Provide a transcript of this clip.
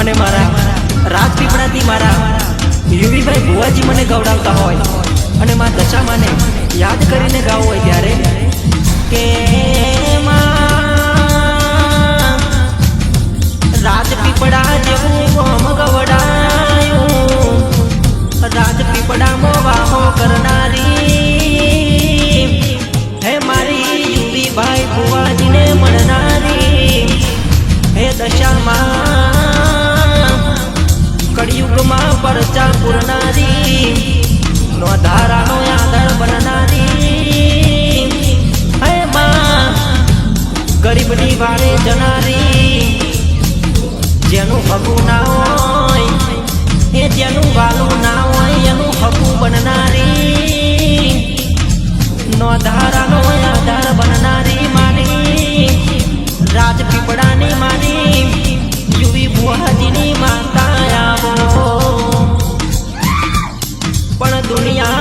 અને મારા રાજપીપળાથી મારા યુવીભાઈ ભુવાજી મને ગવડાવતા હોય. અને મા દશામાને યાદ કરીને ગાવું હોય ત્યારે કે રાજપીપળા જેવું ગવડાયું. રાજપીપળામાં વાહો કરનારી પરચા પૂરનારી. નો ધારાનો આધાર બનનારી. હે માં, ગરીબની વારે જનારી. જેનું હકું ના હોય, એ જેનું વાલું ના હોય, એનું હકું બનનારી. નો ધારાનો આધાર બનનારી મારી રાજપીપળાની મારી પણ દુનિયા